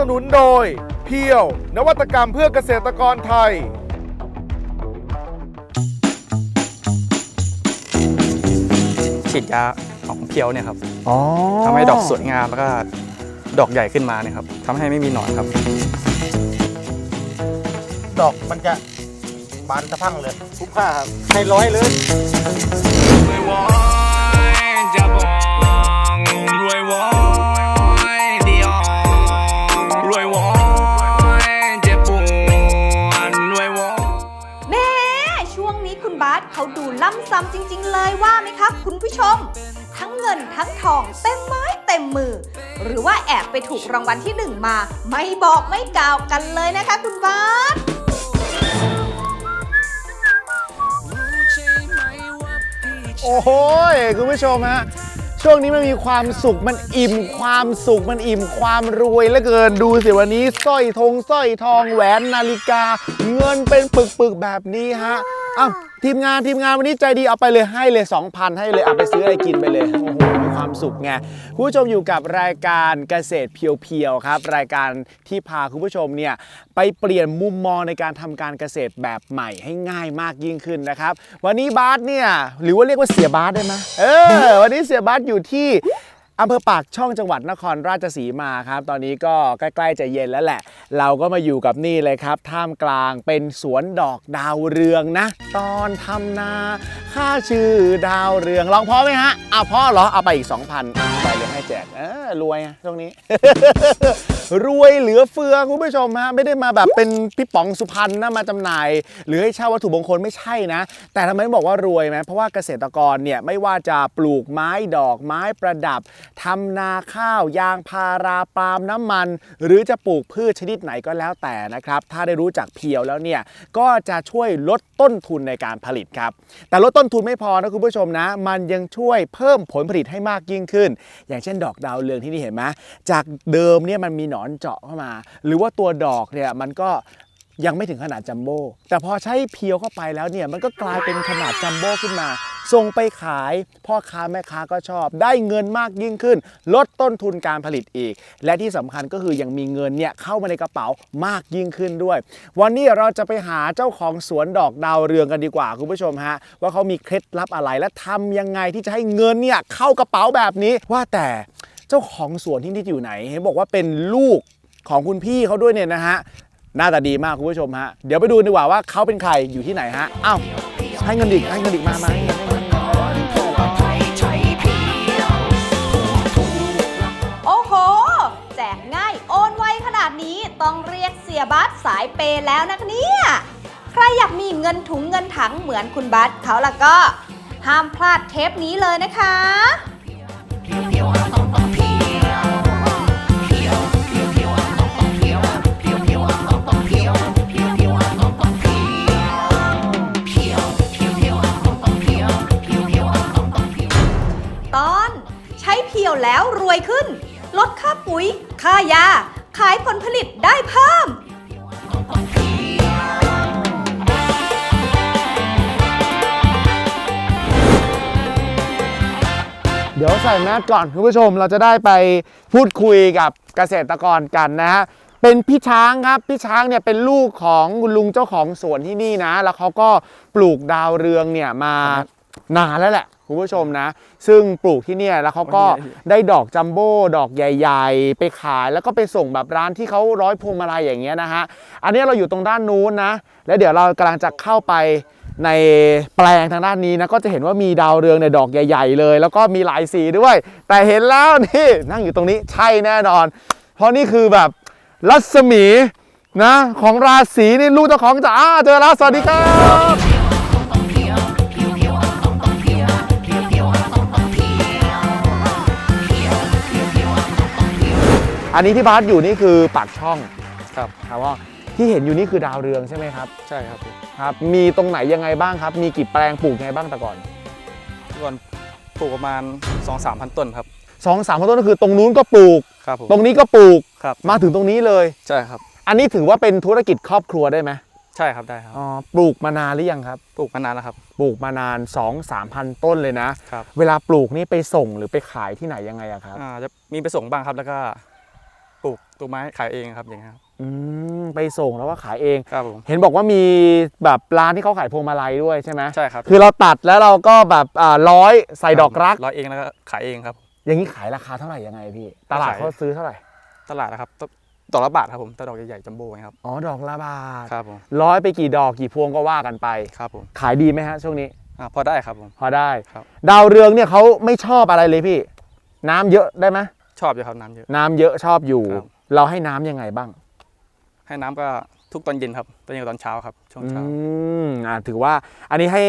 นับสนุนโดย เพียว นวัตกรรมเพื่อเกษตรกรไทย ฉีดยาของเพียวเนี่ยครับอ๋อทำให้ดอกสวยงามแล้วก็ดอกใหญ่ขึ้นมาเนี่ยครับทำให้ไม่มีหนอนครับ ดอกมันจะบานสะพรังเลยคุ้มค่าครับให้ร้อยเลยรวยวอย ชม ทั้งเงินทั้งทองเต็มไม้เต็มมือ หรือว่าแอบไปถูกรางวัลที่หนึ่งมา ไม่บอกไม่กล่าวกันเลยนะคะคุณบาสโอ้โหคุณผู้ชมฮะช่วงนี้มันมีความสุขมันอิ่มความสุขมันอิ่มความรวยเหลือเกินดูสิวันนี้สร้อยทงสร้อยทองแหวนนาฬิกา เงินเป็นปึกๆแบบนี้ฮะอ้าว ทีมงานทีมงานวันนี้ใจดีเอาไปเลยให้เลย 2,000 ให้เลยเอาไปซื้ออะไรกินไปเลยโอ้โหมีความสุขไงคุณผู้ชมอยู่กับรายการเกษตรเพียวๆครับ รายการที่พาคุณผู้ชมเนี่ยไปเปลี่ยนมุมมองในการทำการเกษตรแบบใหม่ให้ง่ายมากยิ่งขึ้นนะครับ วันนี้บาสเนี่ยหรือว่าเรียกว่าเสียบาสได้ไหมเออวันนี้เสียบาสอยู่ที่ อำเภอปากช่องจังหวัดนครราชสีมาครับ ตอนนี้ก็ใกล้ๆจะเย็นแล้วแหละ เราก็มาอยู่กับนี่เลยครับ ท่ามกลางเป็นสวนดอกดาวเรืองนะ ตอนทำนาค่าชื่อดาวเรืองร้องพราะไหมฮะเอาพ่อเหรอเอาไปอีก 2,000ไปเลยให้แจกเออรวยไงช่วงนี้ รวยเหลือเฟือคุณผู้ชมฮะไม่ได้มาแบบเป็นพี่ป๋องสุพรรณนะมาจำหน่าย หรือให้เช่าวัตถุมงคลไม่ใช่นะ แต่ทำไมบอกว่ารวยไหมเพราะว่าเกษตรกรเนี่ยไม่ว่าจะปลูกไม้ดอกไม้ประดับทำนาข้าวยางพาราปาล์มน้ำมัน หรือจะปลูกพืชชนิดไหนก็แล้วแต่นะครับ ถ้าได้รู้จักเพียวแล้วเนี่ยก็จะช่วยลดต้นทุนในการผลิตครับ แต่ลดต้นทุนไม่พอนะคุณผู้ชมนะ มันยังช่วยเพิ่มผลผลิตให้มากยิ่งขึ้น อย่างเช่นดอกดาวเรืองที่นี่เห็นไหมจากเดิมเนี่ยมันมีหนอนเจาะเข้ามา หรือว่าตัวดอกเนี่ยมันก็ ยังไม่ถึงขนาดจัมโบ้แต่พอใช้เพียวเข้าไปแล้วเนี่ยมันก็กลายเป็นขนาดจัมโบ้ขึ้นมา ส่งไปขายพ่อค้าแม่ค้าก็ชอบ ได้เงินมากยิ่งขึ้น ลดต้นทุนการผลิตอีก และที่สำคัญก็คือยังมีเงินเนี่ยเข้ามาในกระเป๋ามากยิ่งขึ้นด้วย วันนี้เราจะไปหาเจ้าของสวนดอกดาวเรืองกันดีกว่าคุณผู้ชมฮะว่าเขามีเคล็ดลับอะไรและทำยังไงที่จะให้เงินเนี่ยเข้ากระเป๋าแบบนี้ว่าแต่เจ้าของสวนที่นี่อยู่ไหนเห็นบอกว่าเป็นลูกของคุณพี่เขาด้วยเนี่ยนะฮะ หน้าตาดีมากคุณผู้ชมฮะ เดี๋ยวไปดูดีกว่าว่าเขาเป็นใครอยู่ที่ไหนฮะอ้าวให้เงินดิให้เงินดิมามาให้เงินให้เงินโอ้โห แจกง่ายโอนไวขนาดนี้ต้องเรียกเสียบาสสายเปย์แล้วนะคะเนี่ย ใครอยากมีเงินถุงเงินถังเหมือนคุณบาสเขาล่ะก็ ห้ามพลาดเทปนี้เลยนะคะ แล้วรวยขึ้น ลดค่าปุ๋ย ค่ายา ขายผลผลิตได้เพิ่ม เดี๋ยวใส่แมสก่อนคุณผู้ชมเราจะได้ไปพูดคุยกับเกษตรกรกันนะฮะเป็นพี่ช้างครับ พี่ช้างเนี่ยเป็นลูกของคุณลุงเจ้าของสวนที่นี่นะ แล้วเขาก็ปลูกดาวเรืองเนี่ยมา นานแล้วแหละคุณผู้ชมนะ ซึ่งปลูกที่เนี่ยแล้วเขาก็ได้ดอกจัมโบ้ดอกใหญ่ ๆ ไปขายแล้วก็ไปส่งแบบร้านที่เขาร้อยพวงมาลัยอย่างเงี้ยนะฮะอันนี้เราอยู่ตรงด้านนู้นนะ แล้วเดี๋ยวเรากำลังจะเข้าไปในแปลงทางด้านนี้นะก็จะเห็นว่ามีดาวเรืองในยดอกใหญ่ ๆ เลย แล้วก็มีหลายสีด้วย แต่เห็นแล้วนี่นั่งอยู่ตรงนี้ใช่แน่นอน เพราะนี่คือแบบรัศมีนะของราศีนี่ลูกเจ้าของจะอ้าเจอแล้วสวัสดีครับ อันนี้ที่บาสอยู่นี่คือปากช่องครับครับว่าที่เห็นอยู่นี่คือดาวเรืองใช่ไหมครับใช่ครับพี่ครับ มีตรงไหนยังไงบ้างครับ มีกี่แปลงปลูกยังไงบ้างแต่ก่อนทุกวันปลูกประมาณ 2-3พันต้นครับสองสามต้นก็คือตรงนู้นก็ปลูก ครับผม ตรงนี้ก็ปลูก ครับ มาถึงตรงนี้เลย ใช่ครับ อันนี้ถือว่าเป็นธุรกิจครอบครัวได้ไหมใช่ครับได้ครับ อ๋อ ปลูกมานานหรือยังครับ ปลูกมานานแล้วครับ ปลูกมานาน2 3พันต้นเลยนะ ครับ เวลาปลูกนี่ไปส่งหรือไปขายที่ไหนยังไงอะครับ อ่า จะมีไปส่งบ้างครับ แล้วก็ ปลูกต้นไม้ขายเองครับอย่างเงี้ยครับอืมไปส่งแล้วก็ขายเอง ครับผม เห็นบอกว่ามีแบบร้านที่เขาขายพวงมาลัยด้วยใช่ไหมใช่ครับคือเราตัดแล้วเราก็แบบอ่าร้อยใส่ดอกรัก ร้อยเองแล้วก็ขายเองครับ อย่างนี้ขายราคาเท่าไหร่ยังไงพี่ ตลาดขายเขาซื้อเท่าไหร่ ตลาดนะครับตดอกละบาทครับผมแต่ดอกใหญ่ๆจัมโบ้ไงครับ อ๋อดอกละบาทครับผม ร้อยไปกี่ดอกกี่พวงก็ว่ากันไป ครับผม ขายดีไหมฮะช่วงนี้ อ่าพอได้ครับผม พอได้ ครับ ดาวเรืองเนี่ยเขาไม่ชอบอะไรเลยพี่ น้ำเยอะได้ไหม ชอบอยู่ครับน้ำเยอะ น้ำเยอะชอบอยู่ ครับ เราให้น้ำยังไงบ้างให้น้ำก็ทุกตอนเย็นครับตอนเย็นกับตอนเช้าครับช่วงอืเช้า มอ่าถือว่าอันนี้ให้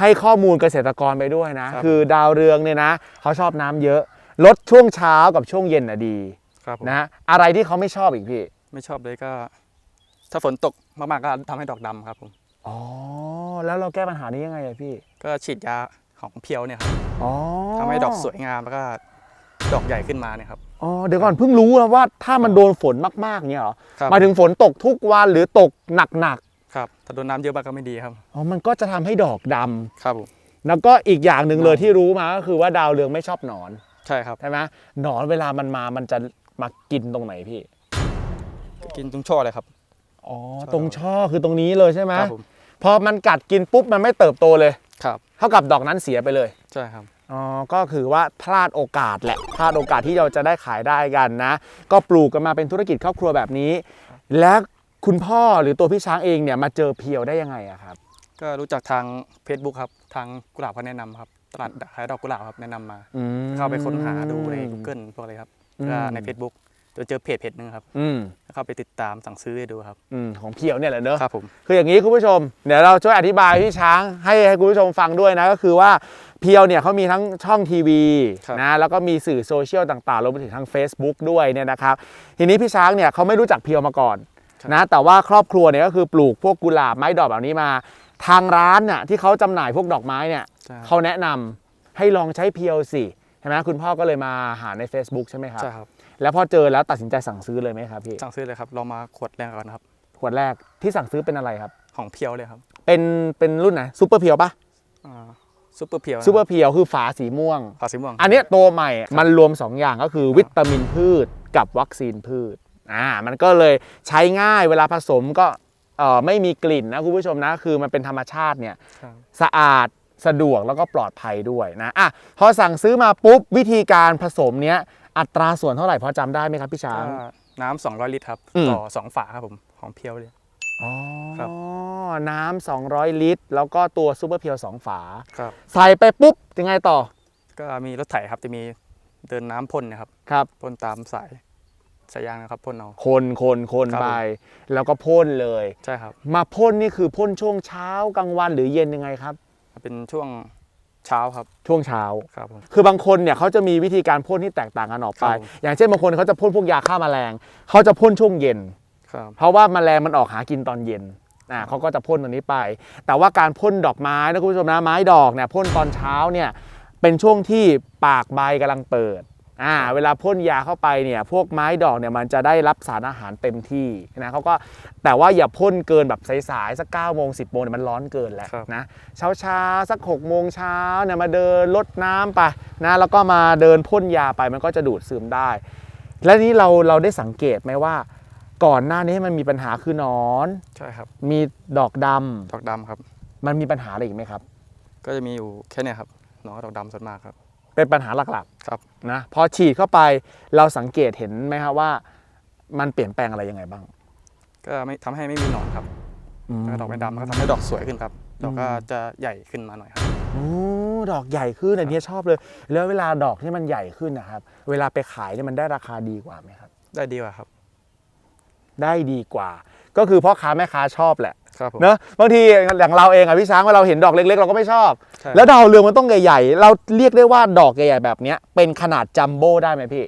ให้ข้อมูลเกษตรกรไปด้วยนะ ครับ คือดาวเรืองเนี่ยนะเขาชอบน้ำเยอะ ลดช่วงเช้ากับช่วงเย็นน่ะดีครับผมนะอะไรที่เขาไม่ชอบอีกพี่ไม่ชอบเลยก็ ถ้าฝนตกมากๆก็ทำให้ดอกดำครับผมอ๋อแล้วเราแก้ปัญหานี้ยังไงอะพี่ก็ฉีดยาของเพียวเนี่ยครับอ๋อ ทำให้ดอกสวยงามแล้วก็ ดอกใหญ่ขึ้นมาเนี่ยครับ อ๋อเดี๋ยวก่อนเพิ่งรู้นะว่าถ้ามันโดนฝนมากๆเนี่ยเหรอครับ หมายถึงฝนตกทุกวันหรือตกหนักครับถ้าโดนน้ำเยอะมากก็ไม่ดีครับ ๆอ๋อมันก็จะทำให้ดอกดำครับผม แล้วก็อีกอย่างหนึ่งเลยหนอนที่รู้มาก็คือว่าดาวเรืองไม่ชอบหนอนใช่ครับ ใช่ไหมหนอนเวลามันมามันจะมากินตรงไหนพี่กินตรงช่อเลยครับ อ๋อช่อตรงช่อคือตรงนี้เลยใช่ไหมครับผม พอมันกัดกินปุ๊บมันไม่เติบโตเลย ครับ เท่ากับดอกนั้นเสียไปเลย ใช่ครับ อ๋อ ก็คือว่าพลาดโอกาสแหละ พลาดโอกาสที่เราจะได้ขายได้กันนะ ก็ปลูกกันมาเป็นธุรกิจครอบครัวแบบนี้ และคุณพ่อหรือตัวพี่ช้างเองเนี่ยมาเจอเพียวได้ยังไงอะครับ ก็รู้จักทาง Facebook ครับ ทางกุหลาบเขาแนะนำครับ ตลาดขายดอกกุหลาบครับแนะนำมา อืม เข้าไปค้นหาดูใน Google พวกอะไรครับอืมก็ใน Facebook จะเจอเพจเพจหนึ่งครับอืมเข้าไปติดตามสั่งซื้อให้ดูครับอืมของเพียวเนี่ยแหละเนอะครับผมคืออย่างนี้คุณผู้ชมเดี๋ยวเราช่วยอธิบายพี่ช้างให้ให้คุณผู้ชมฟังด้วยนะก็คือว่าเพียวเนี่ยเขามีทั้งช่องทีวีครับนะแล้วก็มีสื่อโซเชียลต่างๆรวมไปถึงทาง Facebook ด้วยเนี่ยนะครับทีนี้พี่ช้างเนี่ยเขาไม่รู้จักเพียวมาก่อนนะแต่ว่าครอบครัวเนี่ยก็คือปลูกพวกกุหลาบไม้ดอกแบบนี้มา ทางร้านน่ะที่เขาจำหน่ายพวกดอกไม้เนี่ยใช่ครับเขาแนะนำให้ลองใช้เพียวสิใช่ไหมคุณพ่อก็เลยมาหาใน Facebook ใช่ไหมครับใช่ครับ แล้วพอเจอแล้วตัดสินใจสั่งซื้อเลยไหมครับพี่สั่งซื้อเลยครับเรามาขวดแรกก่อนครับขวดแรกที่สั่งซื้อเป็นอะไรครับ ของเพียวเลยครับ เป็นเป็นรุ่นไหนซูเปอร์เพียวปะอ่าซุปเปอร์เพียวนะซูเปอร์เพียวคือฝาสีม่วง ฝาสีม่วง อันเนี้ยตัวใหม่มันรวม 2 อย่างก็คือวิตามินพืชกับวัคซีนพืชอ่ามันก็เลยใช้ง่ายเวลาผสมก็เอ่อไม่มีกลิ่นนะคุณผู้ชมนะ คือมันเป็นธรรมชาติเนี่ยครับสะอาด สะดวกแล้วก็ปลอดภัยด้วยนะอะพอสั่งซื้อมาปุ๊บวิธีการผสมเนี้ยอัตราส่วนเท่าไหร่พอจำได้ไหมครับพี่ช้าง ก็น้ำ200ลิตรครับ อืม ต่อ2ฝาครับผมของเพียวเลย อ๋อครับ น้ำ200 ลิตร แล้วก็ตัวซูเปอร์เพียว2ฝา ครับ ใส่ไปปุ๊บยังไงต่อก็มีรถไถครับจะมีเดินน้ำพ่นนะครับครับ พ่นตามสายสายยางนะครับพ่นเอา คนคนคนครับ ไปผมแล้วก็พ่นเลย ใช่ครับ มาพ่นนี่คือพ่นช่วงเช้ากลางวันหรือเย็นยังไงครับ เป็นช่วงเช้าครับ ช่วงเช้า ครับผม คือบางคนเนี่ยเขาจะมีวิธีการพ่นที่แตกต่างกันออกไป ครับผม อย่างเช่นบางคนเขาจะพ่นพวกยาฆ่าแมลงเขาจะพ่นช่วงเย็น ครับ เพราะว่าแมลงมันออกหากินตอนเย็นอ่าเขาก็จะพ่นตรงนี้ไป แต่ว่าการพ่นดอกไม้นะคุณผู้ชมนะไม้ดอกเนี่ยพ่นตอนเช้าเนี่ยเป็นช่วงที่ปากใบกำลังเปิด อ่าเวลาพ่นยาเข้าไปเนี่ยพวกไม้ดอกเนี่ยมันจะได้รับสารอาหารเต็มที่นะเขาก็แต่ว่าอย่าพ่นเกินแบบสายๆสัก9ก้าโมงสิบโมงเนี่ยมันร้อนเกินแล้วครับนะเช้าเช้าๆสัก6กโมงเช้าเนี่ยมาเดินลดน้ำไปนะแล้วก็มาเดินพ่นยาไปมันก็จะดูดซึมได้ และนี้เราเราได้สังเกตไหมว่า ก่อนหน้านี้มันมีปัญหาคือหนอนใช่ครับมีดอกดำดอกดำครับ มันมีปัญหาอะไรอีกไหมครับ ก็ก็จะมีอยู่แค่เนี้ครับหนอนกับดอกดำส่วนมากครับ เป็นปัญหาหลักครับๆนะพอฉีดเข้าไปเราสังเกตเห็นไหมครับว่า มันเปลี่ยนแปลงอะไรยังไงบ้าง ก็ไม่ทำให้ไม่มีหนอนครับแล้วก็ดอกไม่ดำก็ทำให้ดอกสวยขึ้นครับดอกก็จะใหญ่ขึ้นมาหน่อยครับ โอ้ดอกใหญ่ขึ้นอันนี้ชอบเลย แล้วเวลาดอกที่มันใหญ่ขึ้นนะครับ เวลาไปขายเนี่ยมันได้ราคาดีกว่าไหมครับ ได้ดีกว่าครับ ได้ดีกว่า ก็คือพ่อค้าแม่ค้าชอบแหละ ครับผม เนอะบางทีอย่างเราเองอะพี่ช้างเวลาเราเห็นดอกเล็กๆ เราก็ไม่ชอบ ใช่ แล้วดาวเรืองมันต้องใหญ่ๆ เราเรียกได้ว่าดอกใหญ่ๆแบบเนี้ยเป็นขนาดจัมโบ้ได้ไหมพี่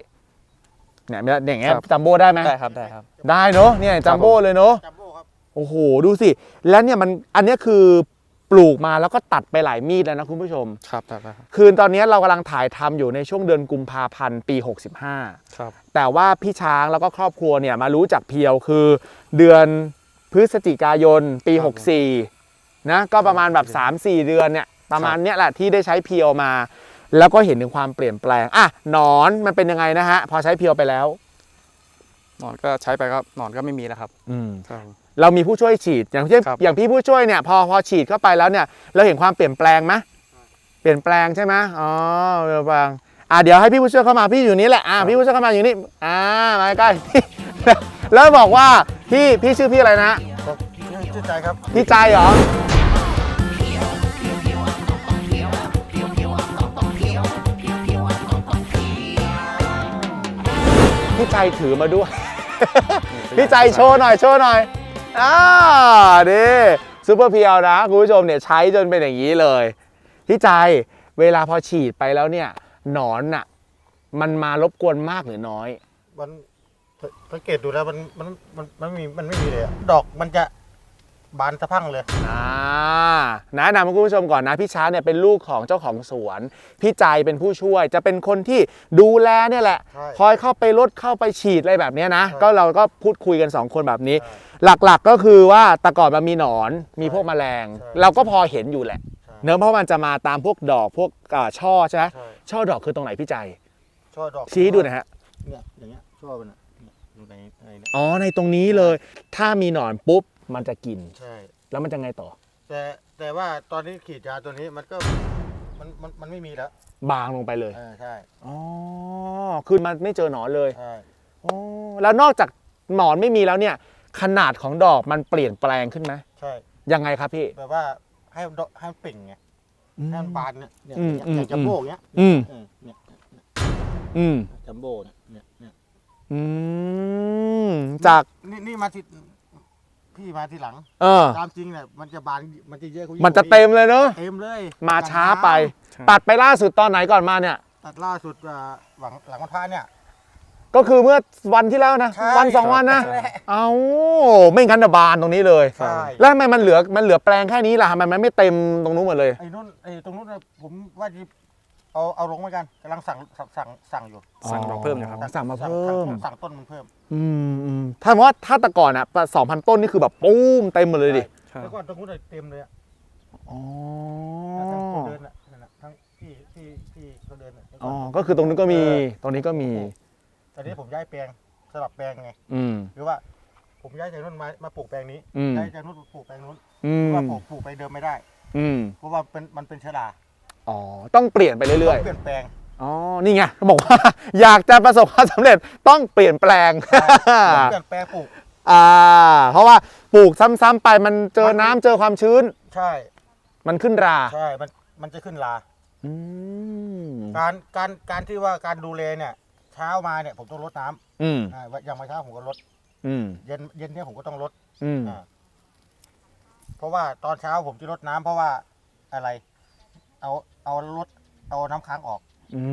เนี่ยอย่างเงี้ยครับ จัมโบ้ได้ไหม ได้ครับได้ครับ ได้เนอะเนี่ยจัมโบ้เลยเนอะจัมโบ้ครับ โอ้โห ดูสิ แล้วเนี่ยมันอันเนี้ยคือปลูกมาแล้วก็ตัดไปหลายมีดแล้วนะคุณผู้ชม ครับได้ครับ คือตอนเนี้ยเรากำลังถ่ายทำอยู่ในช่วงเดือนกุมภาพันธ์ปี 65 ครับ แต่ว่าพี่ช้างแล้วก็ครอบครัวเนี่ยมารู้จักเพียวคือเดือน พฤศจิกายนปี ครับผม64 นะก็ประมาณแบบ 3-4 เดือนเนี่ยประมาณเนี้ยแหละที่ได้ใช้เพียวมา แล้วก็เห็นถึงความเปลี่ยนแปลงอะหนอนมันเป็นยังไงนะฮะ พอใช้เพียวไปแล้ว หนอนก็ใช้ไปก็หนอนก็ไม่มีแล้วครับอืม ครับเรามีผู้ช่วยฉีดอย่างเช่นครับ อย่างพี่ผู้ช่วยเนี่ยพอพอฉีดเข้าไปแล้วเนี่ย เราเห็นความเปลี่ยนแปลงไหมเปลี่ยนแปลงใช่ไหมอ๋อเปลี่ยนแปลงอะเดี๋ยวให้พี่ผู้ช่วยเข้ามาพี่อยู่นี่แหละอะพี่ผู้ช่วยเข้ามาอยู่นี่อ่ามาใกล้ๆ แล้วบอกว่าพี่พี่ชื่อพี่อะไรนะผมชื่อใจครับพี่ใจเหรอพี่ใจถือมาด้วย พี่ใจโชว์หน่อยโชว์หน่อยอ่าดิซูเปอร์เพียวนะคุณผู้ชมเนี่ยใช้จนเป็นอย่างนี้เลย พี่ใจเวลาพอฉีดไปแล้วเนี่ยหนอนน่ะมันมารบกวนมากหรือน้อย มัน สังเกตดูแล้วมันมันมันมันไม่มีมันไม่มีเลยอะดอกมันจะบานสะพรังเลย อ่าแนะนำให้คุณผู้ชมก่อนนะพี่ช้างเนี่ยเป็นลูกของเจ้าของสวน พี่ใจเป็นผู้ช่วยจะเป็นคนที่ดูแลเนี่ยแหละ ใช่คอยเข้าไปลดเข้าไปฉีดอะไรแบบเนี้ยนะ ใช่ก็เราก็พูดคุยกัน 2 คนแบบนี้ ใช่หลักๆก็คือว่าแต่ก่อนมันมีหนอนมีพวกแมลง ใช่ เราก็พอเห็นอยู่แหละ ใช่เนื้อะเพราะมันจะมาตามพวกดอกพวกอ่าช่อใช่ไหมใช่ช่อดอกคือตรงไหนพี่ใจ ช่อดอกชี้ให้ดูหน่อยฮะเนี่ยอย่างเงี้ยช่อมันอะเนี่ยอยู่ ในในเนี่ยอ๋อในตรงนี้เลย ถ้ามีหนอนปุ๊บมันจะกิน ใช่ แล้วมันจะไงต่อ แต่แต่ว่าตอนนี้ขีดยาตัวนี้มันก็มันมันมันไม่มีแล้วบางลงไปเลยเออใช่อ๋อคือมันไม่เจอหนอนเลยใช่อ๋อแล้วนอกจากหนอนไม่มีแล้วเนี่ย ขนาดของดอกมันเปลี่ยนแปลงขึ้นไหมใช่ยังไงครับพี่ แบบว่าให้มันดอกให้มันเปล่งไงให้มันบานเนี่ยเนี่ยอืมอย่างอืม อย่างจัมโบ้อย่างเงี้ยอืมเออเนี่ยอืมจัมโบ้เนี่ยเนี่ยเนี่ย อืมจากนี่นี่มาทีพี่มาทีหลัง เออ ตามจริงเนี่ยมันจะบานมันจะเยอะกว่ามันจะเต็มเลยเนอะเต็มเลยมาช้าไปใช่ตัดไปล่าสุดตอนไหนก่อนมาเนี่ย ตัดล่าสุดอ่าหลังหลังวันพระเนี่ย ก็คือเมื่อวันที่แล้วนะใช่วันสองวันนะใช่เอาไม่งั้นจะบานตรงนี้เลยใช่แล้วทำไมมันเหลือมันเหลือแปลงแค่นี้ล่ะทำไมมันไม่เต็มตรงนู้นหมดเลยไอ้นู่นไอ้ตรงนู้นน่ะผมว่าจะ เอาเอาลงเหมือนกันกำลังสั่งสั่งสั่งสั่งอยู่สั่งดอกเพิ่มอยู่ครับ สั่งมาเพิ่ม สั่งต้นมันเพิ่ม อืมอืมถ้าว่าถ้าแต่ก่อนอะสองพันต้นนี่คือแบบปุ้มเต็มหมดเลยดิใช่แล้วก็ตรงนู้นเลยเต็มเลยอะอ๋อทั้งคนเดินอะนั่นน่ะทั้งที่ที่ที่เขาเดินอะอ๋อก็คือตรงนี้นก็มีตรงนี้ก็มีตอนนี้ผมย้ายแปลงสลับแปลงไงอืมหรือว่าผมย้ายจากนู้นมามาปลูกแปลงนี้อืมย้ายจากนู้นปลูกแปลงนู้นอืเพมราะว่าปลูกปลูกไปเดิมไม่ได้อืมเพราะว่าเป็นมันเป็นเชื้อรา อ๋อ ต้องเปลี่ยนไปเรื่อยต้องเปลี่ยนแปลง ๆ อ๋อ นี่ไงเขาบอกว่า อยากจะประสบความสำเร็จต้องเปลี่ยนแปลงต้องเปลี่ยนแปลงปลูก อ่า เพราะว่าปลูกซ้ำๆไปมันเจอน้ำเจอความชื้น ใช่ มันขึ้นรา ใช่ มัน มันจะขึ้นราอืม การ การ การที่ว่าการดูแลเนี่ย เช้ามาเนี่ยผมต้องรดน้ำอืมอ่าอย่างมาเช้าผมก็รด อืม เย็น เย็นเนี่ยผมก็ต้องรดอืม อ่าเพราะว่าตอนเช้าผมจะรดน้ำเพราะว่าอะไร เอา เอารดเอาน้ำค้างออก อื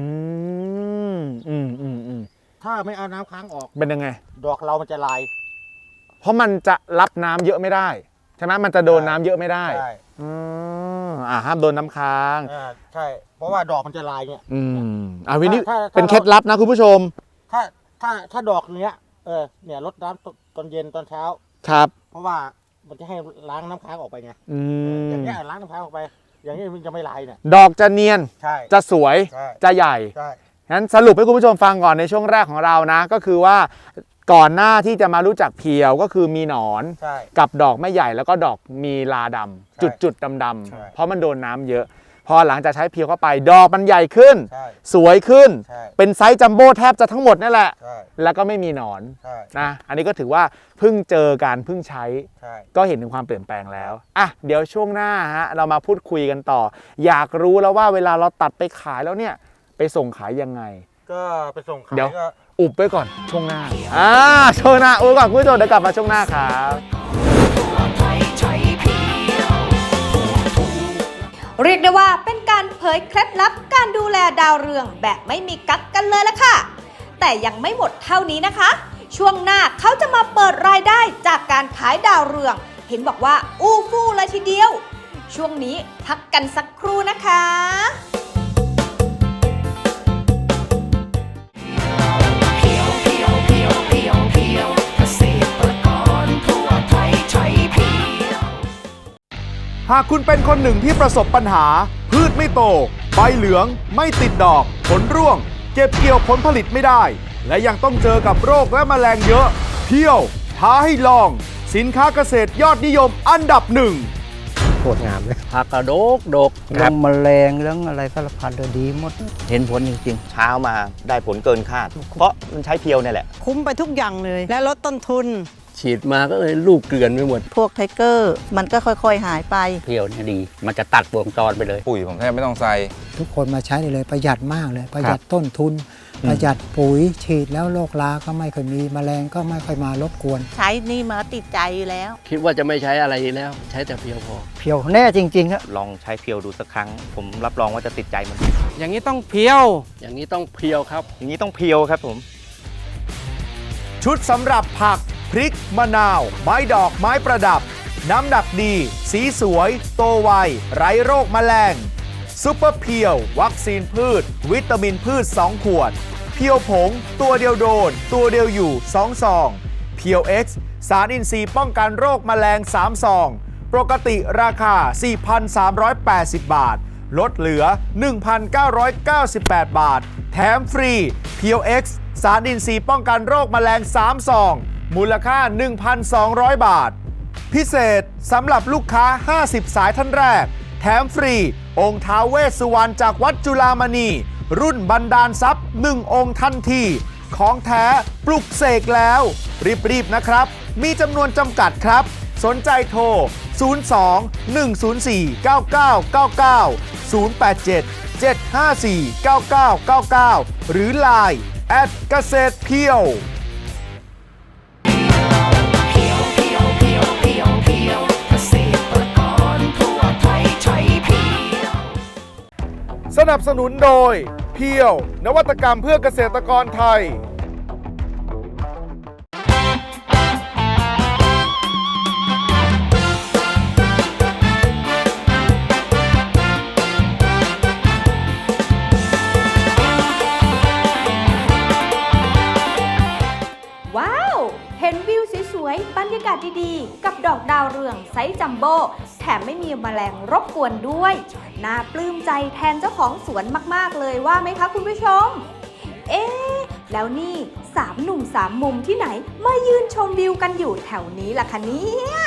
มอืมอืมอืมถ้าไม่เอาน้ำค้างออก เป็นยังไง ดอกเรามันจะลายเพราะมันจะรับน้ำเยอะไม่ได้ใช่ไหมมันจะโดนน้ำเยอะไม่ได้ใช่อืมอ่าห้ามโดนน้ำค้าง อ่าใช่ เพราะว่าดอกมันจะลายเนี่ย อืมอ่าวินนี่ถ้าถ้า เป็นเคล็ดลับนะคุณผู้ชมถ้าถ้าถ้าดอกเนี้ยเออเนี่ยรดน้ำตตอนเย็นตอนเช้า ครับ เพราะว่ามันจะให้ล้างน้ำค้างออกไปไงอืมอย่างเงี้ยล้างน้ำค้างออกไป อย่างเงี้ยมันจะไม่ลายเนี่ยดอกจะเนียนใช่จะสวยใช่จะใหญ่ ใช่งั้นสรุปให้คุณผู้ชมฟังก่อนในช่วงแรกของเรานะ ก็คือว่าก่อนหน้าที่จะมารู้จักเพียวก็คือมีหนอน ใช่ กับดอกไม่ใหญ่แล้วก็ดอกมีลาดำใช่จุดจุดดำใช่ ๆเพราะมันโดนน้ำเยอะ พอหลังจากใช้เพียวเข้าไปดอกมันใหญ่ขึ้น ใช่ สวยขึ้น ใช่ เป็นไซส์จัมโบ้แทบจะทั้งหมดนั่นแหละ ใช่ แล้วก็ไม่มีหนอนใช่ นะ อันนี้ก็ถือว่าเพิ่งเจอการเพิ่งใช้ ใช่ ก็เห็นถึงความเปลี่ยนแปลงแล้ว อะ เดี๋ยวช่วงหน้าฮะ เรามาพูดคุยกันต่อ อยากรู้แล้วว่าเวลาเราตัดไปขายแล้วเนี่ย ไปส่งขายยังไง ก็ไปส่งขายเดี๋ยว ก็ อุบไว้ก่อนช่วงหน้า อ่า ช่วงหน้าอุบไว้ก่อนคุณผู้ชมเดี๋ยวกลับมาช่วงหน้าครับ เรียกได้ว่าเป็นการเผยเคล็ดลับการดูแลดาวเรืองแบบไม่มีกั๊กกันเลยละค่ะ แต่ยังไม่หมดเท่านี้นะคะ ช่วงหน้าเขาจะมาเปิดรายได้จากการขายดาวเรือง เห็นบอกว่าอู้ฟู่เลยทีเดียว ช่วงนี้พักกันสักครู่นะคะ หากคุณเป็นคนหนึ่งที่ประสบปัญหา พืชไม่โต ใบเหลืองไม่ติดดอก ผลร่วง เก็บเกี่ยวผลผลิตไม่ได้ และยังต้องเจอกับโรคและแมลงเยอะ เที่ยวท้าให้ลอง สินค้าเกษตรยอดนิยมอันดับหนึ่งโคตรงามเลยผักกระโดกดกครัเรื่บองแมลงเรื่องอะไรสารพัดเลยดีหมด เห็นผลจริงเช้ามาได้ผลเกินคาด เพราะมันใช้เพียวเนี่ยแหละ คุ้มไปทุกอย่างเลย และลดต้นทุนๆ ฉีดมาก็เลยลูกเกลือนไปหมด พวกไทเกอร์มันก็ค่อยๆหายไป เพียวเนี่ยดี มันจะตัดวงจรไปเลย ปุ๋ยผมแทบไม่ต้องใส่ ทุกคนมาใช้ได้เลยประหยัดมากเลย ประหยัดต้นทุน ประหยัดปุ๋ยฉีดแล้วโรคราก็ไม่ค่อยมีแมลงก็ไม่ค่อยมารบกวน ใช้นี่มาติดใจอยู่แล้ว คิดว่าจะไม่ใช้อะไรอีกแล้ว ใช้แต่เพียวพอ เพียวแน่จริงๆครับลองใช้เพียวดูสักครั้ง ผมรับรองว่าจะติดใจมัน อย่างนี้ต้องเพียว อย่างนี้ต้องเพียวครับ อย่างนี้ต้องเพียวครับผม ชุดสำหรับผัก พริก มะนาว ไม้ดอกไม้ประดับ น้ำหนักดี สีสวย โตไว ไร้โรคแมลงซุปเปอร์เพียว วัคซีนพืช วิตามินพืช 2 ขวด เพียวผง ตัวเดียวโดน ตัวเดียวอยู่2ซองเพียว X สารอินทรีย์ป้องกันโรคแมลง3ซองปกติราคา 4,380 บาท ลดเหลือ 1,998 บาท แถมฟรี p พียว X สารอินทรีย์ป้องกันโรคแมลง3ซอง มูลค่า 1,200 บาท พิเศษสำหรับลูกค้า 50 สายท่านแรก แถมฟรี องค์ท้าเวสสุวรรณจากวัดจุฬามณี รุ่นบันดาลทรัพย์ 1 องค์ทันที ของแท้ปลุกเสกแล้ว รีบ ๆ นะครับ มีจำนวนจำกัดครับ สนใจโทร 02 104 9999 087 754 9999 หรือ Line แอดเกษตรเพียว นับสนุนโดย เพียว นวัตกรรมเพื่อเกษตรกรไทย ว้าว เห็นวิวสวยๆ บรรยากาศดีๆ กับดอกดาวเรืองไซส์จัมโบ้ แถมไม่มีแมลงรบกวนด้วย น่าปลื้มใจแทนเจ้าของสวนมาก ๆ เลยว่าไหมคะคุณผู้ชม เอ๊ะแล้วนี่สามหนุ่มสามมุมที่ไหน มายืนชมวิวกันอยู่แถวนี้ล่ะคะเนี่ย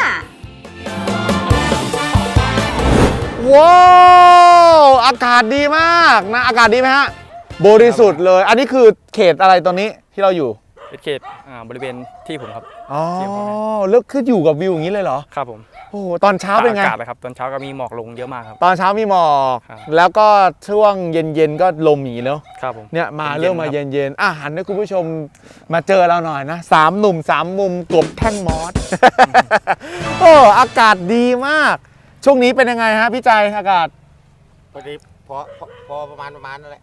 ว้าวอากาศดีมากนะ อากาศดีไหมฮะ บริสุทธิ์เลย อันนี้คือเขตอะไรตอนนี้ที่เราอยู่เป็นเขตอ่าบริเวณที่ผมครับ อ๋อเขตของไหนแล้วคืออยู่กับวิวอย่างนี้เลยเหรอ ครับผม โอ้โหตอนเช้าเป็นไง อากาศเลยครับตอนเช้าก็มีหมอกลงเยอะมากครับ ตอนเช้ามีหมอก ครับ แล้วก็ช่วงเย็นๆก็ลมอย่างนี้เนาะ ครับผม เนี่ยมาเย็นๆเริ่มมาครับเย็นๆอะหันให้คุณผู้ชมมาเจอเราหน่อยนะสามหนุ่มสามมุมกบแท่งมอส โอ้อากาศดีมาก ช่วงนี้เป็นยังไงฮะพี่ใจอากาศพอดีพอพอพอประมาณประมาณนั่นแหละ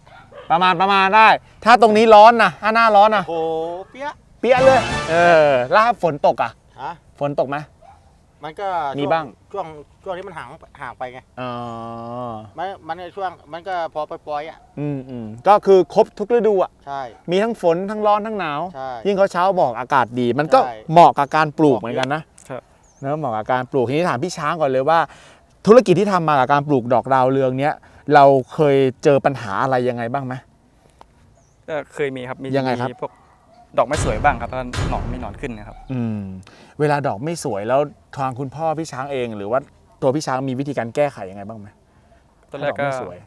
ประมาณประมาณได้ ถ้าตรงนี้ร้อนนะถ้าหน้าร้อนนะโอ้โหเปี้ยะเปี้ยเลย เออแล้วถ้าฝนตกอะ ฮะฝนตกไหม มันก็มีช่วบ้าง ช่วงช่วงนี้มันห่างห่างไปไงอ๋อมันมันในช่วงมันก็พอปล่อยๆอะอืมอืมก็คือครบทุกฤดูอะใช่ มีทั้งฝนทั้งร้อนทั้งหนาว ใช่ ยิ่งเขาเช้าบอกอากาศดี มันก็ใช่ เหมาะกับการปลูกเหมือนกันนะครับ เนอะเหมาะกับการปลูกทีนี้ถามพี่ช้างก่อนเลยว่า ธุรกิจที่ทำมากับการปลูกดอกดาวเรืองเนี้ยเราเคยเจอปัญหาอะไรยังไงบ้างไหม ก็เคยมีครับมียังไงครับ มีพวก ดอกไม่สวยบ้างครับถ้าหนอนไม่หนอนขึ้นนะครับ อืมเวลาดอกไม่สวยแล้วทางคุณพ่อพี่ช้างเอง หรือว่าตัวพี่ช้างมีวิธีการแก้ไขยังไงบ้างไหมตอนแรกถ้าดก็ไม่สวย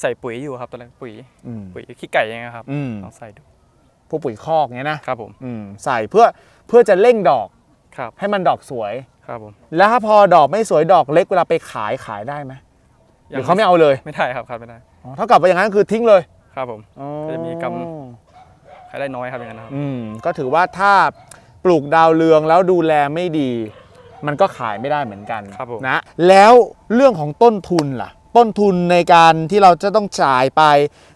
ใส่ปุ๋ยอยู่ครับตอนแรกปุ๋ยอืมปุ๋ยขี้ไก่ยังไงครับอืมลองใส่ดูพวกปุ๋ยคอกเนี้ยนะครับผมอืมใส่เพื่อเพื่อจะเร่งดอกครับให้มันดอกสวย ครับผมแล้วถ้าพอดอกไม่สวยดอกเล็กเวลาไปขายขายได้ไหมหรือเขาไม่เอาเลยไม่ได้ครับครับไม่ได้อ๋อเท่ากับว่าอย่างนั้นคือทิ้งเลยครับผม อ๋อก็จะมีก ขายได้น้อยครับอย่างนั้นนะครับ อืมก็ถือว่าถ้าปลูกดาวเรืองแล้วดูแลไม่ดี มันก็ขายไม่ได้เหมือนกันครับผม นะ แล้วเรื่องของต้นทุนล่ะ ต้นทุนในการที่เราจะต้องจ่ายไป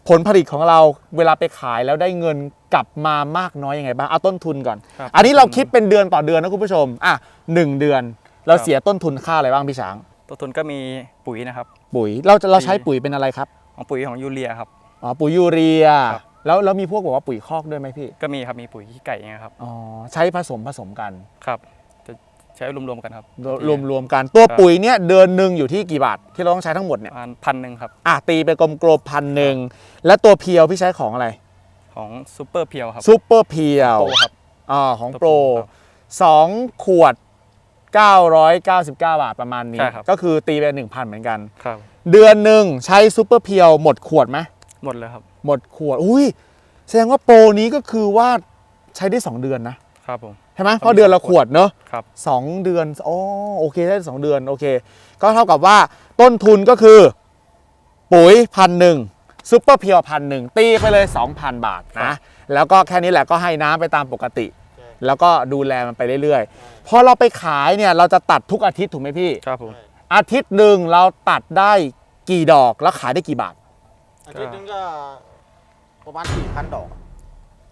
ผลผลิตของเราเวลาไปขายแล้วได้เงินกลับมามากน้อยยังไงบ้างเอาต้นทุนก่อน ครับ อันนี้เราคิดเป็นเดือนต่อเดือนนะคุณผู้ชมอะหนึ่งเดือน เราเสียต้นทุนค่าอะไรบ้างพี่ช้างต้นทุนก็มีปุ๋ยนะครับ ปุ๋ยเราจะเราใช้ปุ๋ยเป็นอะไรครับ ของปุ๋ยของยูเรียครับ อ๋อปุ๋ยยูเรีย ครับ แล้วแล้วมีพวกบอกว่าปุ๋ยคอกด้วยไหมพี่ก็มีครับมีปุ๋ยขี้ไก่ยังไงครับอ๋อใช้ผสมผสมกันครับจะใช้รวมๆกันครับ รวมรวมๆกันตัวครับปุ๋ยเนี่ยเดือนหนึ่งอยู่ที่กี่บาทที่เราต้องใช้ทั้งหมดปเนี่ยระมาณพันหนึ่งครับอะตีไปกลมๆพันหนึ่งแล้วตัวเพียวพี่ใช้ของอะไร ของซูเปอร์เพียวครับซูเปอร์เพียวโปรครับอ่าของตัวโปรครับสองขวด 999 บาทประมาณนี้ใช่ครับก็คือตีไป1,000 เหมือนกันครับเดือนหนึ่งใช้ซูเปอร์เพียวหมดขวดไหมหมดเลยครับ หมดขวด อุ้ยแสดงว่าโปรนี้ก็คือว่าใช้ได้ 2 เดือนนะครับผม ใช่ไหมเพราะเดือนละขวดเนอะครับ สองเดือนโอ้โอเคได้สองเดือนโอเค ก็เท่ากับว่าต้นทุนก็คือ ปุ๋ยพันหนึ่งซูเปอร์เพียวพันหนึ่งตีไปเลย 2,000 บาทนะ แล้วก็แค่นี้แหละก็ให้น้ำไปตามปกติ แล้วก็ดูแลมันไปเรื่อยๆ พอเราไปขายเนี่ยเราจะตัดทุกอาทิตย์ถูกไหมพี่ ครับผม อาทิตย์หนึ่งเราตัดได้กี่ดอกแล้วขายได้กี่บาท อาทิตย์หนึงก็ ประมาณสี่พันดอก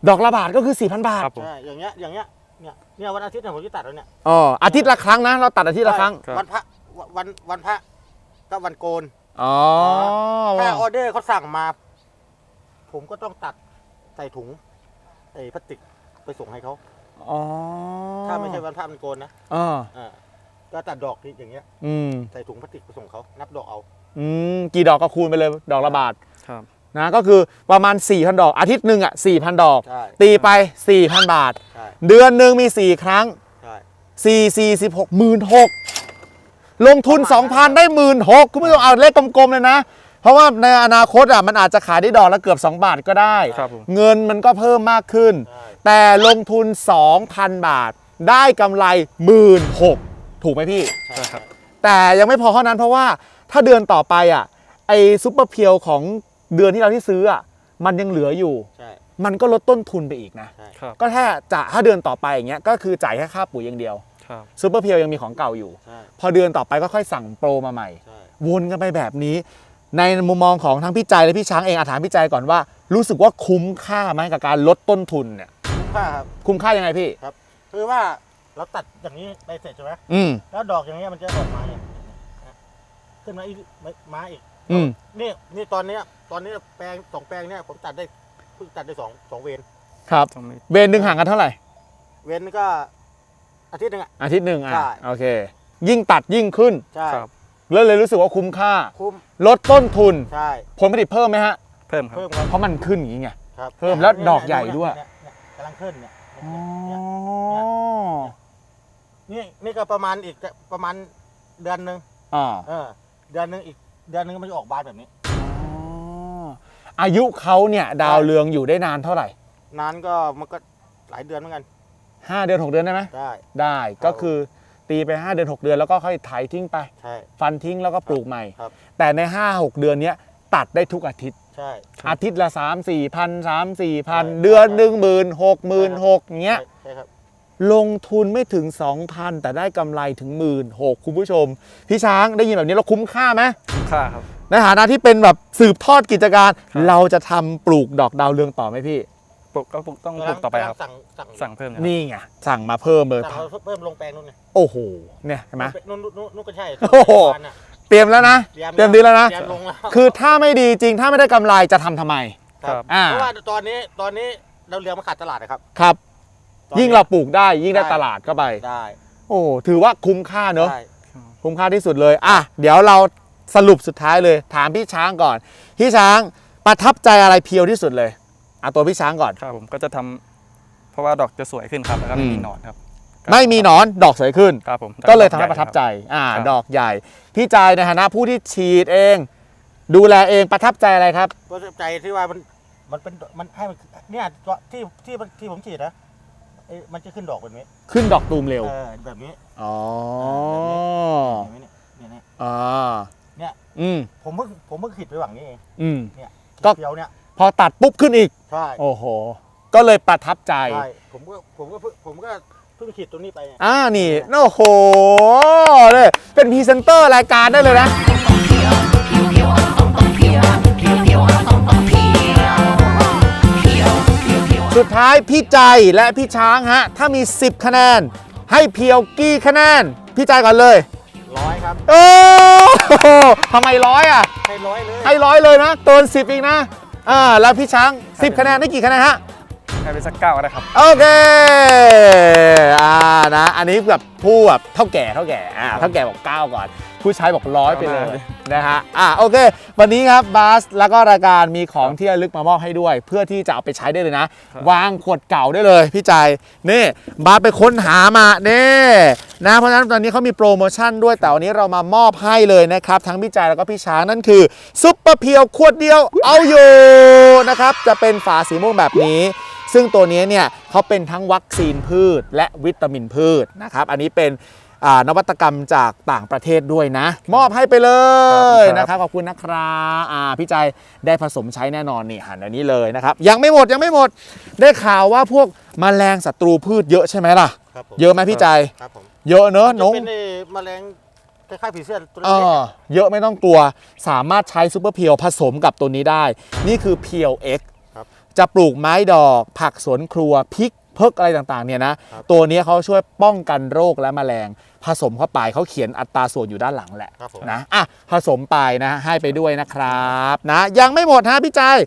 ดอกละบาทก็คือ 4,000 บาทครับผม ใช่ อย่างเงี้ย อย่างเงี้ย เนี่ย เนี่ยวันอาทิตย์เนี่ยผมจะตัดแล้วเนี่ยอ๋ออาทิตย์ละครั้งนะ เราตัดอาทิตย์ละครั้งครับ วันพระวันวันพระก็วันโกน อ๋อถ้าออเดอร์เขาสั่งมา ผมก็ต้องตัดใส่ถุงไอ้พลาสติกไปส่งให้เขาอ๋อถ้าไม่ใช่วันพระมันโกนนะอ๋ออ่าก็ตัดดอกนี่อย่างเงี้ยอืมใส่ถุงพลาสติกไปส่งเขานับดอกเอา อืมกี่ดอกก็คูณไปเลย ดอกละบาท ครับ นะก็คือประมาณ 4,000 ดอก อาทิตย์หนึ่งอะ4,000 ดอก ใช่ตีไป 4,000 บาท ใช่ เดือนหนึ่งมี 4 ครั้ง ใช่ 4 4 16หมื่นหกลงทุน 2,000 ได้หมื่นหกคุณผู้ชมเอาเลขกลมๆ เลยนะ เพราะว่าในอนาคตอะมันอาจจะขายได้ดอกละเกือบ 2 บาทก็ได้ ครับผม เงินมันก็เพิ่มมากขึ้น ใช่ แต่ลงทุน 2,000 บาท ได้กำไรหมื่นหกถูกไหมพี่ใช่ใช่ครับ แต่ยังไม่พอเท่านั้นเพราะว่าถ้าเดือนต่อไปอะไอซูเปอร์เพียวของ เดือนที่เราที่ซื้ออะมันยังเหลืออยู่ ใช่ มันก็ลดต้นทุนไปอีกนะ ใช่ ครับ ก็แค่จะถ้าเดือนต่อไปอย่างเงี้ยก็คือจ่ายแค่ค่าปุ๋ยอย่างเดียวครับ ซูเปอร์เพียวยังมีของเก่าอยู่ ใช่ พอเดือนต่อไปก็ค่อยสั่งโปรมาใหม่ ใช่ วนกันไปแบบนี้ ในมุมมองของทั้งพี่ใจและพี่ช้างเองอาถามพี่ใจก่อนว่า รู้สึกว่าคุ้มค่าไหมกับการลดต้นทุนเนี่ยคุ้มค่าครับ คุ้มค่ายังไงพี่ คือว่าเราตัดอย่างนี้ไปเสร็จใช่ไหมอืม แล้วดอกอย่างเงี้ยมันจะออกมาเนี่ยนะขึ้นมาอีกมาอีก อืม นี่นี่ตอนเนี้ยตอนนี้แปลงสองแปลงเนี่ยผมตัดได้เพิ่งตัดได้สองสองเวนครับต้องมีเบนหนึ่งห่างกันเท่าไหร่ เวนก็อาทิตย์หนึงอะ อาทิตย์หนึ่งอะ ใช่ โอเค ยิ่งตัดยิ่งขึ้น ใช่ครับ แล้วเลยรู้สึกว่าคุ้มค่า คุ้มลดต้นทุน ใช่ผลผลิตเพิ่มไหมฮะ เพิ่มครับ เพิ่มครับเพราะมันขึ้นอย่างนี้ไง ครับเพิ่มแล้วนี่ดอกใหญ่ด้วย เนี่เนี่กำลังขึ้นเนี่ยอ๋อเนี่ยเนี่ยนี่นี่ก็ประมาณอีกประมาณเดือนหนึ่งอ่า เออเดือนหนึ่งอีก เดือนหนึ่งมันจะออกบานแบบนี้ อายุเขาเนี่ยดาวเรืองอยู่ได้นานเท่าไหร่นานก็มันก็หลายเดือนเหมือนกัน5เดือน6เดือนได้ไหมได้ ได้ก็คือตีไป 5 เดือน 6 เดือนแล้วก็ค่อยไถทิ้งไป ใช่ ฟันทิ้งแล้วก็ปลูกใหม่ ครับแต่ใน 5 6 เดือนเนี้ยตัดได้ทุกอาทิตย์ ใช่ อาทิตย์ละ 3 4พัน3 4พันใช่เดือนหนึ่งหมื่นหกหมื่นหกเงี้ย ใช่ใช่ครับ ลงทุนไม่ถึง 2,000 แต่ได้กำไรถึงหมื่นหกคุณผู้ชม พี่ช้างได้ยินแบบนี้เราคุ้มค่าไหมคุ้มค่าครับ ในฐานะที่เป็นแบบสืบทอดกิจการครับเราจะทำปลูกดอกดาวเรืองต่อไหมพี่ ปลูกก็ปลูกต้องปลูกต่อไปครับ สั่งสั่งสั่งเพิ่มนะครับนี่ไงสั่งมาเพิ่มเลยสั่งเราเพิ่มลงแปลงนู่นไงโอ้โหเนี่ยเห็นไหม นู่นนู่นนู่นนู่นก็ใช่โอ้โหบานน่ะ เตรียมแล้วนะเตรียมเตรียมดีแล้วนะ เตรียมลงแล้ว คือถ้าไม่ดีจริงถ้าไม่ได้กำไรจะทำทำไม ครับ อ่า เพราะว่าตอนนี้ตอนนี้เราเรือมาขาดตลาดนะครับ ครับ ตอนนี้ยิ่งเราปลูกได้ยิ่งได้ได้ ตลาดเข้าไป ได้โอ้ถือว่าคุ้มค่าเนอะ ได้ คุ้มค่าที่สุดเลย อะ เดี๋ยวเราสรุปสุดท้ายเลย ถามพี่ช้างก่อน พี่ช้างประทับใจอะไรเพียวที่สุดเลยเอาตัวพี่ช้างก่อน ครับผมก็จะทำเพราะว่าดอกจะสวยขึ้นครับแล้วก็ไม่อืม มีหนอนครับไม่มีหนอนดอกสวยขึ้น ครับผมก็เลยทำดอให้ญ่ประทับใจ อ่า ครับ ดอกใหญ่ พี่ใจในฐานะผู้ที่ฉีดเอง ดูแลเองประทับใจอะไรครับ ประทับใจที่ว่ามันมันเป็นมันให้มันเนี่ยตัวที่ที่ที่ผมฉีดนะ เอ้ยมันจะขึ้นดอกแบบนี้ขึ้นดอกตูมเร็ว เออแบบนี้อ๋อเห็นไหมเนี่ยเนี่ยเนี่ย อ่าเนี่ย อืมผมเพิ่งผมเพิ่งขีดไปหวังนี้เองอืมเนี่ยก็เขียวเนี่ยพอตัดปุ๊บขึ้นอีก ใช่โอ้โห ก็เลยประทับใจ ใช่ผมก็ผมก็เพิ่งผมก็เพิ่งขีดตัวนี้ไปไงอ่านี่ โอ้โหเลยเป็นพรีเซนเตอร์รายการได้เลยนะ สุดท้ายพี่ใจและพี่ช้างฮะ ถ้ามี 10 คะแนน ให้เพียวกี่คะแนน พี่ใจก่อนเลยร้อยครับโอ้โหทำไมร้อยอะ ให้ร้อยเลยให้ร้อยเลยนะเกิน10 อีกนะ อ่า แล้วพี่ช้าง 10 คะแนนได้กี่คะแนนฮะ ให้ไปสักเก้าก็ได้ครับ โอเค อ่า นะ อันนี้แบบผู้แบบเท่าแก่เท่าแก่ อ่า เท่าแก่บอก9ก่อน ผู้ใช้บอกร้อยไปเลยเอามานะฮะอะโอเค วันนี้ครับบาสแล้วก็รายการมีของที่ระลึกมามอบให้ด้วย เพื่อที่จะเอาไปใช้ได้เลยนะ วางขวดเก่าได้เลยพี่ใจายนี่บาสไปค้นหามานี่นะเพราะฉะนั้นตอนนี้เขามีโปรโมชั่นด้วยแต่วันนี้เรามามอบให้เลยนะครับ ทั้งพี่ใจายแล้วก็พี่ช้างนั่นคือซุปเปอร์เพียวขวดเดียวเอาอยู่นะครับจะเป็นฝาสีม่วงแบบนี้ซึ่งตัวนี้เนี่ยเขาเป็นทั้งวัคซีนพืช และวิตามินพืชนะครับ อันนี้เป็นอ่า นวัตกรรมจากต่างประเทศด้วยนะ มอบให้ไปเลยครับนะครับขอบคุณนะครับอ่าพี่ใจได้ผสมใช้แน่นอนนี่หันอันนี้เลยนะครับ ยังไม่หมดยังไม่หมด ได้ข่าวว่าพวกแมลงศัตรูพืชเยอะใช่ไหมล่ะครับผมเยอะไหมพี่ใจครับผมเยอะเนอะจะน้องเป็นไอ้แมลงคล้ายๆผีเสื้อตัวเอเล็กอเยอะไม่ต้องกลัว สามารถใช้ซูเปอร์เพียวผสมกับตัวนี้ได้ นี่คือเพียวเอ็กครับจะปลูกไม้ดอก ผักสวนครัวพริก เพิกอะไรต่างๆเนี่ยนะครับตัวนี้เขาช่วยป้องกันโรคและแมลง ผสมเข้าไปเขาเขียนอัตราส่วนอยู่ด้านหลังแหละครับผมนะอะผสมไปนะให้ไปด้วยนะครับนะยังไม่หมดฮะพี่ใจาย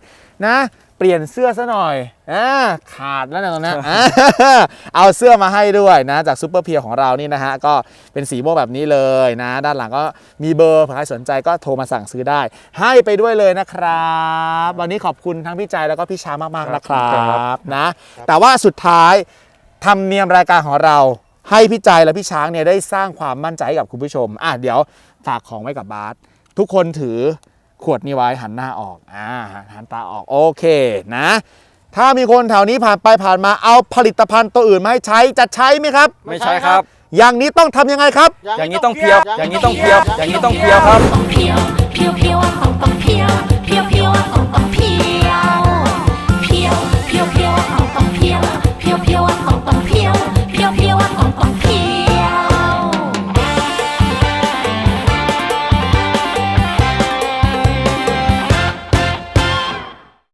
นะ เปลี่ยนเสื้อซะหน่อยอ่าขาดแล้วนะตรงนั้นอ่าเอาเสื้อมาให้ด้วยนะ จากซูเปอร์เพียของเรานี่นะฮะ ก็เป็นสีม่วงแบบนี้เลยนะ ด้านหลังก็มีเบอร์ใครสนใจก็โทรมาสั่งซื้อได้ ให้ไปด้วยเลยนะครับ วันนี้ขอบคุณทั้งพี่ใจแล้วก็พี่ช้างมากๆนะครัครับบนะ แต่ว่าสุดท้ายทำเนียมรายการของเราให้พี่ใจและพี่ช้างเนี่ยได้สร้างความมั่นใจให้กับคุณผู้ชมอะเดี๋ยวฝากของไว้กับบาสทุกคนถือ ขวดนี้ไว้หันหน้าออกอ่าหันตาออกโอเคนะ ถ้ามีคนแถวนี้ผ่านไปผ่านมาเอาผลิตภัณฑ์ตัวอื่นมาให้ใช้จะใช้ไหมครับ ไม่ใช่ครับ อย่างนี้ต้องทำยังไงครับ อย่างนี้ต้องเพียว อย่างนี้ต้องเพียว อย่างนี้ต้องเพียวครับ เพียวเพียวเพียวต้องต้องเพียวเพียวเพียว